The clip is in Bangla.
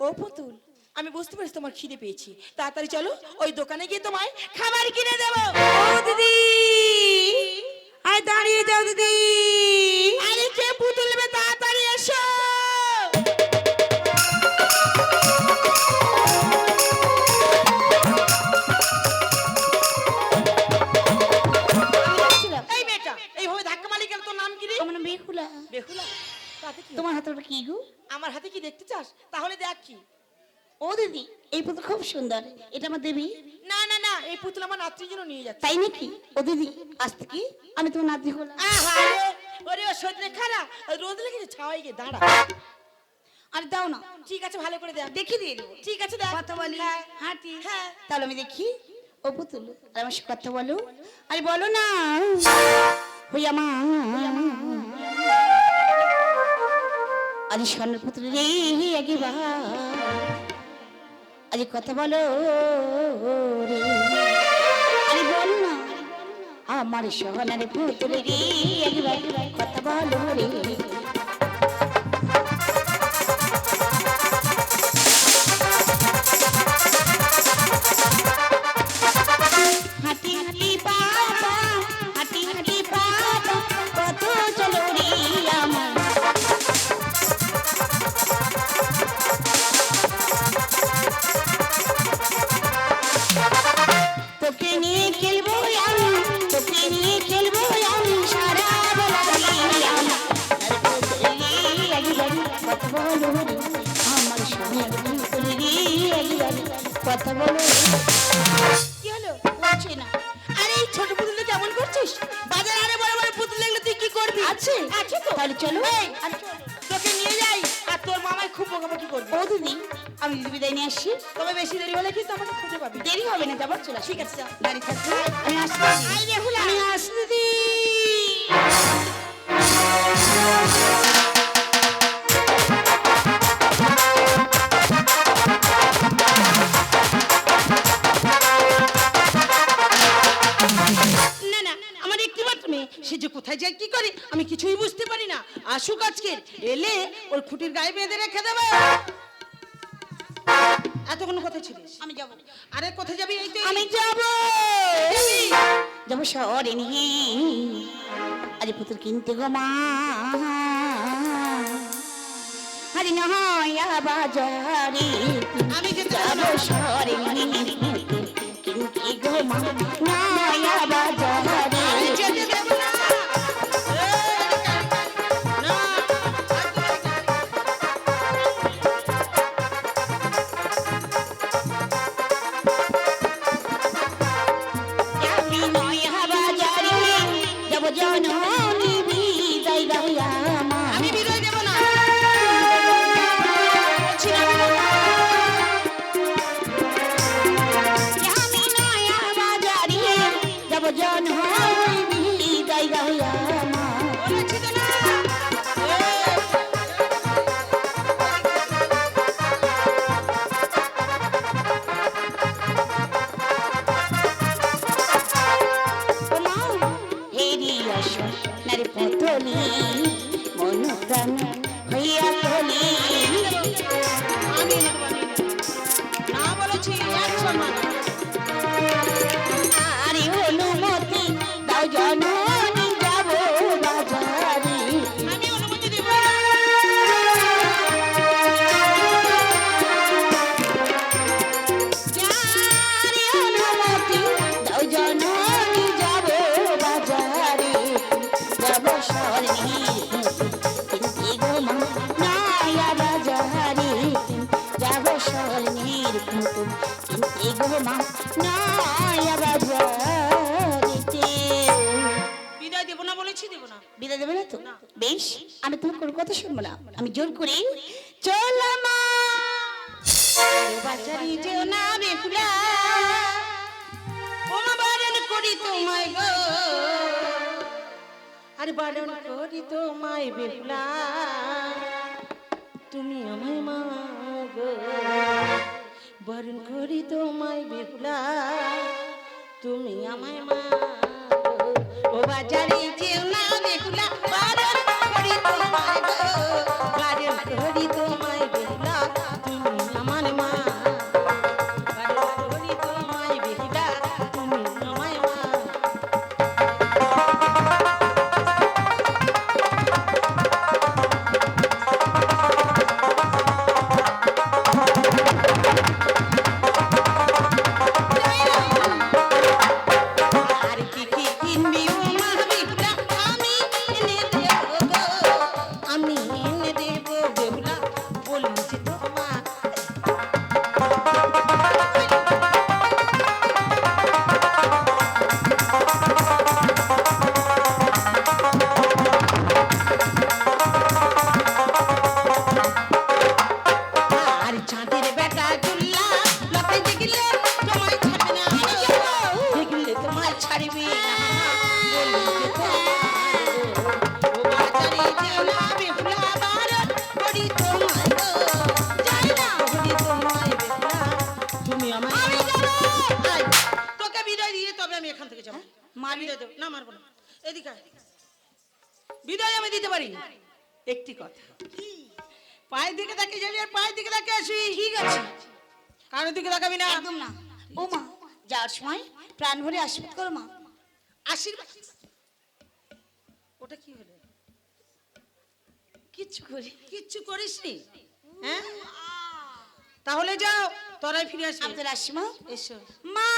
ও পুতুল আমি বুঝতে পারছি তোমার খিদে পেয়েছি। তাড়াতাড়ি চলো ওই দোকানে গিয়ে তোমায় খাবার কিনে দেবো। ও দিদি! আয় দাঁড়িয়ে যাও দিদি! আরে কে পুতুল নেবে তাড়াতাড়ি এসো! বেহুলা বেহুলা তাতে কি তোমার হাতে ওটা কি গো? আমার হাতে কি দেখতে চাস? তাহলে দেখ কি। ও দিদি এই পুতুল খুব সুন্দর। এটা আমার দেবী? না না না এই পুতুল আমার নাত্রির জন্য নিয়ে যাচ্ছে। তাই নাকি? ও দিদি আজ থেকে আমি তোমার নাতি হলাম। ওরে ও সজনে খারা রোদ লেগেছে ছাওয়াই গিয়ে দাঁড়া। আর দাও না। ঠিক আছে ভালো করে দেখ। দেখি দিয়ে দেবো। ঠিক আছে দেখ। কথা বলি হ্যাঁ হাঁটি। হ্যাঁ। তাহলে আমি দেখি ও পুতুল আর আমার সাথে কথা বলো। আরে বলো না। হইয়া মা আরে স্বর্ণ পুত্র রে একবার আরে কথা বলো রে। আরে বল না, আমার সোহনার পুতুল রে একবার কথা বলো রে। কথা বলো কি হলো? বলছি না। আরে এই ছোট পুতুলটা কেমন করছিস? বাজার আরে বড় বড় পুতুল তুই কি করবি? আছে। আছে তো? তাহলে চলো। এই, তোকে নিয়ে যাই। আর তোর মামাই খুব বকাবকি করবে। ও দিদি আমি দিদি বিদায় নিয়ে আসছি। তবে বেশি দেরি হলে কিন্তু আমাকে খুঁজে পাবি। দেরি হবে না যাবার চলে ঠিক আছে। গাড়ি থাকবে আমি আসছি। আমি আসছি দিদি। আসুক আজকের এলে ওর খুঁটির গায়ে বেঁধে রেখে দেবে। এতক্ষণ ছিলিস? আমি যাব আরে কোথায় যাবি এই তো আমি যাব। যাব শহরে নিয়ে। আরে পুতুল কিনতে গো মা। আরে না বাজারে। আমি যাব। না। শহরে নিয়ে। কিনতে গো মা। নয়া বাজারে। যাব জননী দেবে না। তো বেশ আমি তোমার কোনো কথা শুনব না। আমি জোর করে যেও না বেহুলা। বারণ করি তোমায় গো। আরে বারণ করি তোমায় বেহুলা। তুমি আমায় মা গো। বারণ করি তোমায় বেহুলা। তুমি আমায় মা ও বাজারে যেও না করি তোমায় তোকে বিদায় দিয়ে তবে আমি এখান থেকে যাব। মা বিদায় দেবো। না মারবো না। এদিকে বিদায় আমি দিতে পারি? একটি কথা। পায়ের দিকে তাকে যাবি আর পায়ের দিকে তাকে আসবি? ঠিক আছে। কারোর দিকে তাকাবি না? একদম না। ও মা যাওয়ার সময় প্রাণ ভরে আশীর্বাদ করো মা। আশীর্বাদ? ওটা কি হলো? কিচ্ছু করি কিচ্ছু করিসনি? হ্যাঁ? তাহলে যাও। তোরাই ফিরে আসবি আমাদের আসি মা এসো। মা!